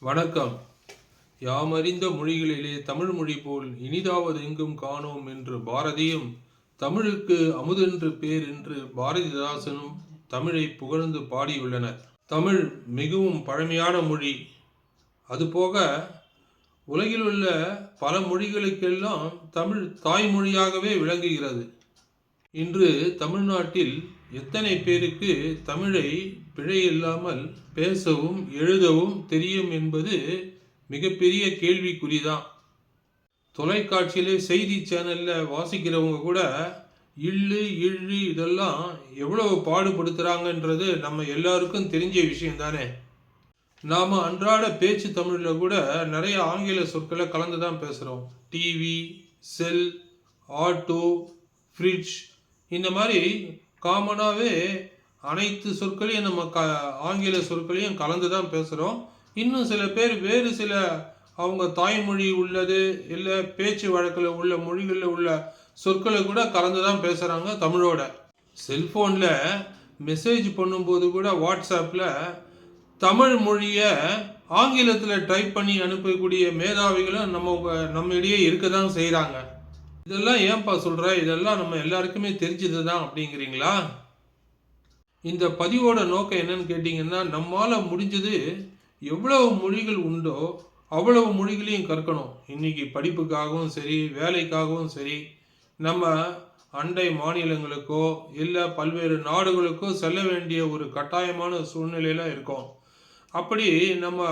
வணக்கம். யாமறிந்த மொழிகளிலே தமிழ் மொழி போல் இனிதாவது எங்கும் காணோம் என்று பாரதியும் தமிழுக்கு அமுதென்று பேர் என்று பாரதிதாசனும் தமிழை புகழ்ந்து பாடியுள்ளனர். தமிழ் மிகவும் பழமையான மொழி. அதுபோக உலகில் உள்ள பல மொழிகளுக்கெல்லாம் தமிழ் தாய்மொழியாகவே விளங்குகிறது. இன்று தமிழ்நாட்டில் எத்தனை பேருக்கு தமிழை பிழை இல்லாமல் பேசவும் எழுதவும் தெரியும் என்பது மிகப்பெரிய கேள்விக்குறிதான். தொலைக்காட்சியிலே செய்தி சேனலில் வாசிக்கிறவங்க கூட இல்லு இள்ளு இதெல்லாம் எவ்வளவு பாடுபடுத்துகிறாங்கன்றது நம்ம எல்லாருக்கும் தெரிஞ்ச விஷயம் தானே அன்றாட பேச்சு தமிழில் கூட நிறைய ஆங்கில சொற்களை கலந்து தான் பேசுகிறோம் டிவி செல் ஆட்டோ ஃப்ரிட்ஜ் இந்த மாதிரி காமனாகவே அனைத்து சொற்களையும் நம்ம க ஆங்கில சொற்களையும் கலந்து தான் பேசுகிறோம் இன்னும் சில பேர் வேறு சில அவங்க தாய்மொழி உள்ளது இல்லை பேச்சு வழக்கில் உள்ள மொழிகளில் உள்ள சொற்களை கூட கலந்து தான் பேசுகிறாங்க தமிழோட. செல்ஃபோனில் மெசேஜ் பண்ணும்போது கூட வாட்ஸ்அப்பில் தமிழ் மொழியை ஆங்கிலத்தில் டைப் பண்ணி அனுப்பக்கூடிய மேதாவிகளும் நம்ம நம்மிடையே இருக்க தான் செய்கிறாங்க இதெல்லாம் ஏன்பா சொல்கிற இதெல்லாம் நம்ம எல்லாருக்குமே தெரிஞ்சது தான் அப்படிங்கிறீங்களா? இந்த பதிவோட நோக்கம் என்னன்னு கேட்டிங்கன்னா நம்மால் முடிஞ்சது எவ்வளவு மொழிகள் உண்டோ அவ்வளவு மொழிகளையும் கற்கணும். இன்னைக்கு படிப்புக்காகவும் சரி வேலைக்காகவும் சரி நம்ம அண்டை மாநிலங்களுக்கோ இல்லை பல்வேறு நாடுகளுக்கோ செல்ல வேண்டிய ஒரு கட்டாயமான சூழ்நிலையில இருக்கோம். அப்படி நம்ம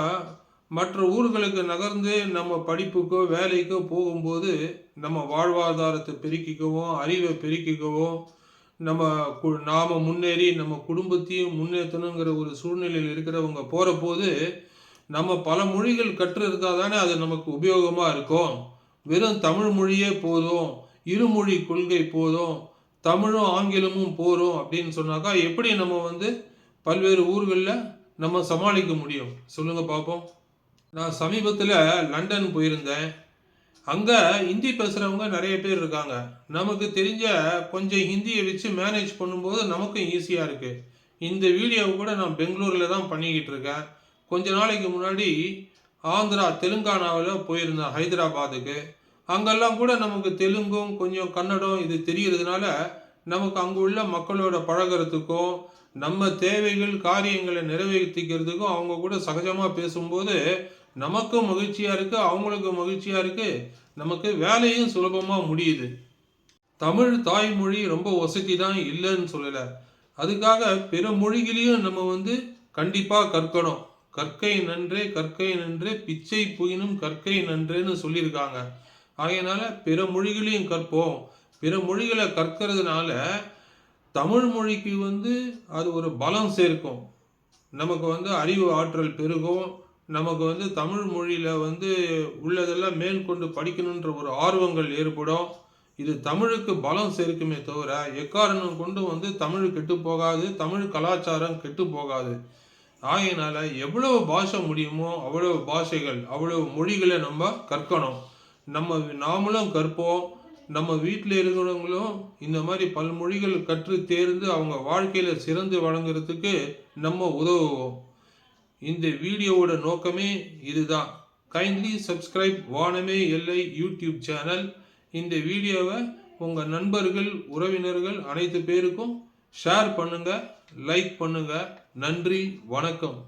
மற்ற ஊர்களுக்கு நகர்ந்து நம்ம படிப்புக்கோ வேலைக்கோ போகும்போது நம்ம வாழ்வாதாரத்தை பெருக்கிக்கவும் அறிவை பெருக்கிக்கவும் நம்ம கு- நாம முன்னேறி நம்ம குடும்பத்தையும் முன்னேற்றணுங்கிற ஒரு சூழ்நிலையில் இருக்கிறவங்க போகிற போது நம்ம பல மொழிகள் கற்று இருந்தால் தானே அது நமக்கு உபயோகமாக இருக்கும். வெறும் தமிழ் மொழியே போதும் இருமொழி கொள்கை போதும் தமிழும் ஆங்கிலமும் போகிறோம் அப்படின்னு சொன்னாக்கா எப்படி நம்ம வந்து பல்வேறு ஊர்களில் நம்ம சமாளிக்க முடியும்? சொல்லுங்கள் பார்ப்போம் நான் சமீபத்தில் லண்டன் போயிருந்தேன். அங்கே ஹிந்தி பேசுகிறவங்க நிறைய பேர் இருக்காங்க. நமக்கு தெரிஞ்ச கொஞ்சம் ஹிந்தியை வச்சு மேனேஜ் பண்ணும்போது நமக்கும் ஈஸியாக இருக்குது இந்த வீடியோவை கூட நான் பெங்களூரில் தான் பண்ணிக்கிட்டு இருக்கேன். கொஞ்ச நாளைக்கு முன்னாடி ஆந்திரா தெலுங்கானாவில் போயிருந்தேன் ஹைதராபாத்துக்கு. அங்கெல்லாம் கூட நமக்கு தெலுங்கும் கொஞ்சம் கன்னடம் இது தெரியறதுனால நமக்கு அங்கே உள்ள மக்களோட பழகுறதுக்கும் நம்ம தேவைகள் காரியங்களை நிறைவேற்றிக்கிறதுக்கும் அவங்க கூட சகஜமாக பேசும்போது நமக்கும் மகிழ்ச்சியாக இருக்குது அவங்களுக்கும் மகிழ்ச்சியாக இருக்குது நமக்கு வேலையும் சுலபமாக முடியுது. தமிழ் தாய்மொழி ரொம்ப வசதி தான் இல்லைன்னு சொல்லலை. அதுக்காக பிற மொழிகளையும் நம்ம வந்து கண்டிப்பாக கற்கணும். கற்கை நன்றே கற்கை நன்றே பிச்சை புயினும் கற்கை நன்றேன்னு சொல்லியிருக்காங்க. ஆகையினால பிற மொழிகளையும் கற்போம். பிற மொழிகளை கற்கிறதுனால தமிழ் மொழிக்கு வந்து அது ஒரு பலம் சேர்க்கும். நமக்கு வந்து அறிவு ஆற்றல் பெருகும். நமக்கு வந்து தமிழ் மொழியில் வந்து உள்ளதெல்லாம் மேற்கொண்டு படிக்கணுன்ற ஒரு ஆர்வங்கள் ஏற்படும். இது தமிழுக்கு பலம் சேர்க்குமே தவிர எக்காரணம் கொண்டு வந்து தமிழ் கெட்டு போகாது தமிழ் கலாச்சாரம் கெட்டு போகாது. ஆகையினால எவ்வளவு பாஷை முடியுமோ அவ்வளவு பாஷைகள் அவ்வளவு மொழிகளை நம்ம கற்கணும். நம்ம நாமளும் கற்போம். நம்ம வீட்டில் இருக்கிறவங்களும் இந்த மாதிரி பல்மொழிகள் கற்று தேர்ந்து அவங்க வாழ்க்கையில் சிறந்து வழங்குறதுக்கு நம்ம உதவுவோம். இந்த வீடியோவோட நோக்கமே இதுதான். கைண்ட்லி சப்ஸ்கிரைப் வானமே எல்லை யூடியூப் சேனல். இந்த வீடியோவை உங்கள் நண்பர்கள் உறவினர்கள் அனைத்து பேருக்கும் ஷேர் பண்ணுங்கள் லைக் பண்ணுங்கள் நன்றி வணக்கம்.